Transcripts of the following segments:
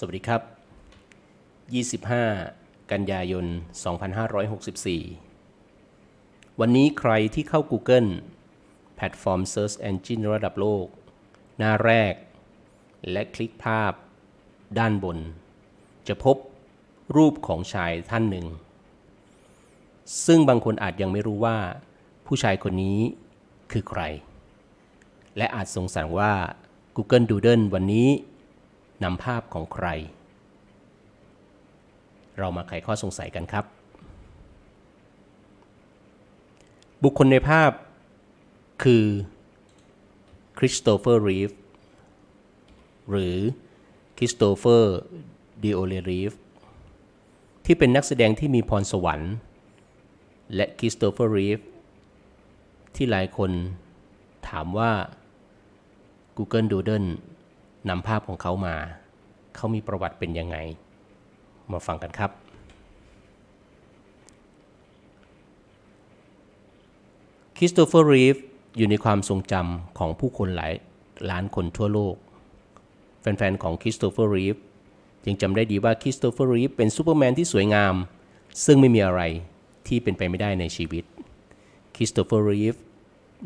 สวัสดีครับ 25 กันยายน 2564 วันนี้ใครที่เข้า Google แพลตฟอร์ม Search Engine ระดับโลก หน้าแรก และคลิกภาพ ด้านบน จะพบรูปของชายท่านหนึ่ง ซึ่งบางคนอาจยังไม่รู้ว่า ผู้ชายคนนี้คือใคร และอาจสงสัยว่า Google Doodle วันนี้ นำภาพของใคร เรามาไขข้อสงสัยกันครับ บุคคลในภาพคือคริสโตเฟอร์รีฟหรือคริสโตเฟอร์ดิโอเลรีฟที่เป็นนักแสดงที่มีพรสวรรค์ และคริสโตเฟอร์รีฟที่หลายคนถามว่า Google Doodle นำภาพของเขามา เขามีประวัติเป็นยังไง มาฟังกันครับ คริสโตเฟอร์รีฟอยู่ในความทรงจำของผู้คนหลายล้านคนทั่วโลก แฟน ๆ ของคริสโตเฟอร์รีฟยังจำได้ดีว่าคริสโตเฟอร์รีฟเป็นซูเปอร์แมนที่สวยงาม ซึ่งไม่มีอะไรที่เป็นไปไม่ได้ในชีวิตคริสโตเฟอร์รีฟ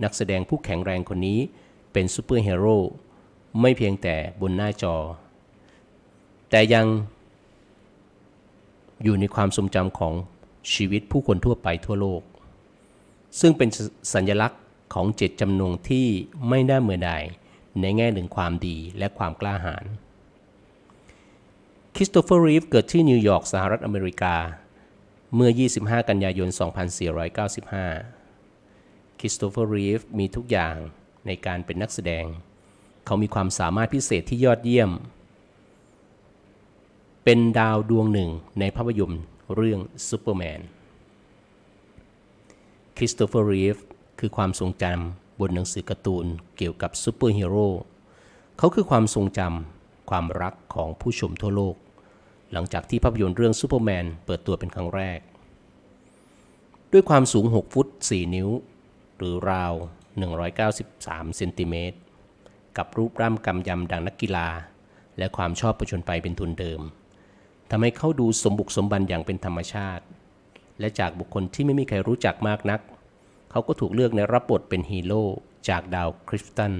นักแสดงผู้แข็งแรงคนนี้เป็นซูเปอร์ฮีโร่ ไม่เพียงแต่บนหน้าจอ แต่ยังอยู่ในความทรงจำของชีวิตผู้คนทั่วไปทั่วโลก ซึ่งเป็นสัญลักษณ์ของเจตจำนงที่ไม่น่าเมื่อใดในแง่หนึ่งความดีและความกล้าหาญคริสโตเฟอร์รีฟเกิดที่นิวยอร์กสหรัฐอเมริกา เมื่อ 25 กันยายน 2495 คริสโตเฟอร์รีฟมีทุกอย่างในการเป็นนักแสดง เขามีความสามารถพิเศษที่ยอดเยี่ยม เป็นดาวดวงหนึ่งในภาพยนตร์เรื่องซูเปอร์แมนคริสโตเฟอร์รีฟคือความทรงจำบนหนังสือการ์ตูนเกี่ยวกับซูเปอร์ฮีโร่เขาคือความทรงจำความรักของผู้ชมทั่วโลก หลังจากที่ภาพยนตร์เรื่องซูเปอร์แมนเปิดตัวเป็นครั้งแรก ด้วยความสูง 6 ฟุต 4 นิ้ว หรือราว 193 เซนติเมตร กับรูปร่างกำยำดังนักกีฬา และความชอบประชนไปเป็นทุนเดิมทำให้เขาดูสมบุกสมบันอย่างเป็นธรรมชาติ และจากบุคคลที่ไม่มีใครรู้จักมากนัก เขาก็ถูกเลือกในรับบทเป็นฮีโร่จากดาวคริสตัน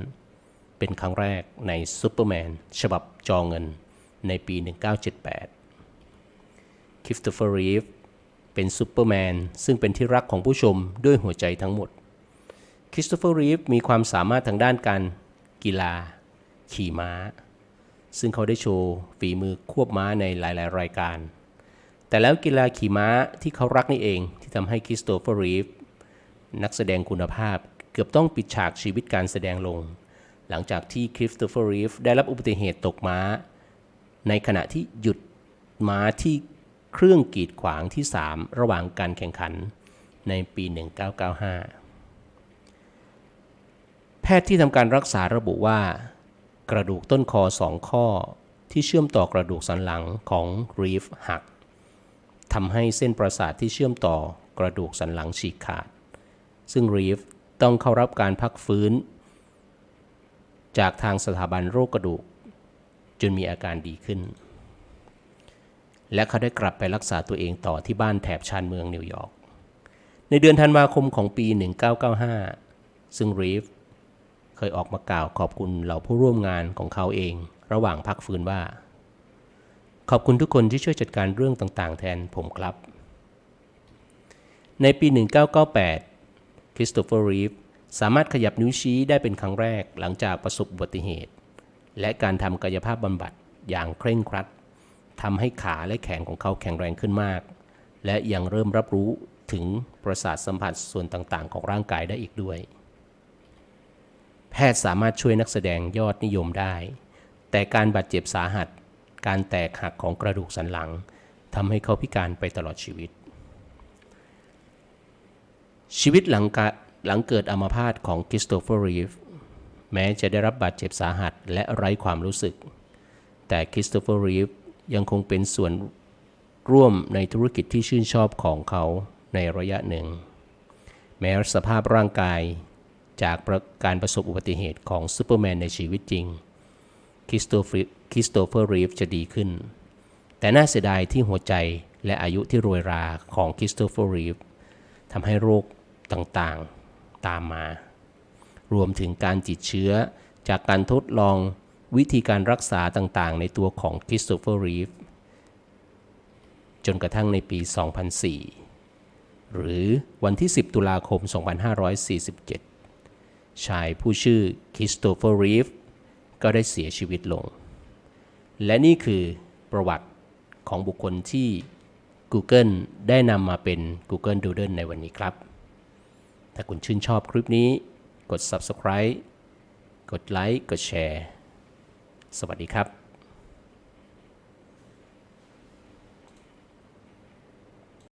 เป็นครั้งแรกในซูเปอร์แมนฉบับจอเงินในปี 1978คริสโตเฟอร์รีฟเป็นซูเปอร์แมนซึ่งเป็นที่รักของผู้ชมด้วยหัวใจทั้งหมด คริสโตเฟอร์รีฟมีความสามารถทางด้านการ กีฬา ขี่ม้า ซึ่งเขาได้โชว์ฝีมือควบม้าในหลาย ๆ รายการ แต่แล้วกีฬาขี่ม้าที่เขารักนี่เองที่ทำให้คริสโตเฟอร์รีฟนักแสดงคุณภาพเกือบต้องปิดฉากชีวิตการแสดงลง หลังจากที่คริสโตเฟอร์รีฟได้รับอุบัติเหตุตกม้า ในขณะที่หยุดม้าที่เครื่องกีดขวางที่ 3 ระหว่างการแข่งขันในปี 1995 ทย์ที่ทำการรักษาระบุว่า กระดูกต้นคอสองข้อที่เชื่อมต่อกระดูกสันหลังของรีฟหักทำให้เส้นประสาทที่เชื่อมต่อกระดูกสันหลังฉีกขาด ซึ่งรีฟต้องเข้ารับการพักฟื้น จากทางสถาบันโรคกระดูก จนมีอาการดีขึ้น และเขาได้กลับไปรักษาตัวเองต่อที่บ้านแถบชานเมืองนิวยอร์กในเดือนธันวาคมของปี 1995 ซึ่งรีฟ เคยออกมากล่าวขอบคุณเหล่าผู้ร่วมงานของเขาเอง ระหว่างพักฟื้นว่า ขอบคุณทุกคนที่ช่วยจัดการเรื่องต่างๆ แทนผมครับ ในปี 1998 คริสโตเฟอร์รีฟสามารถขยับนิ้วชี้ได้เป็นครั้งแรกหลังจากประสบอุบัติเหตุ และการทำกายภาพบำบัดอย่างเคร่งครัดทำให้ขาและแขนของเขาแข็งแรงขึ้นมาก และยังเริ่มรับรู้ถึงประสาทสัมผัสส่วนต่างๆ ของร่างกายได้อีกด้วย ทย์สามารถช่วยนักแสดงยอดนิยมได้ แต่การบาดเจ็บสาหัส การแตกหักของกระดูกสันหลังทำให้เขาพิการไปตลอดชีวิต ชีวิตหลังกะหลังเกิดอัมพาตของคริสโตเฟอร์รีฟแม้จะได้รับบาดเจ็บสาหัสและไร้ความรู้สึก แต่คริสโตเฟอร์รีฟยังคงเป็นส่วนร่วมในธุรกิจที่ชื่นชอบของเขาในระยะหนึ่ง แม้สภาพร่างกาย จากการประสบอุบัติเหตุของซูเปอร์แมนในชีวิตจริงคริสโตเฟอร์คริสโตเฟอร์รีฟจะดีขึ้น แต่น่าเสียดายที่หัวใจและอายุที่โรยราของคริสโตเฟอร์รีฟทำให้โรคต่างๆตามมา รวมถึงการติดเชื้อจากการทดลองวิธีการรักษาต่างๆ ในตัวของคริสโตเฟอร์รีฟจนกระทั่งในปี 2004 หรือวันที่ 10 ตุลาคม 2547 ชายผู้ชื่อคริสโตเฟอร์รีฟก็ได้เสียชีวิตลง และนี่คือประวัติของบุคคลที่ Google ได้นำมาเป็น Google Doodle ในวันนี้ครับ ถ้าคุณชื่นชอบคลิปนี้ กด Subscribe กดไลค์ กดแชร์ สวัสดีครับ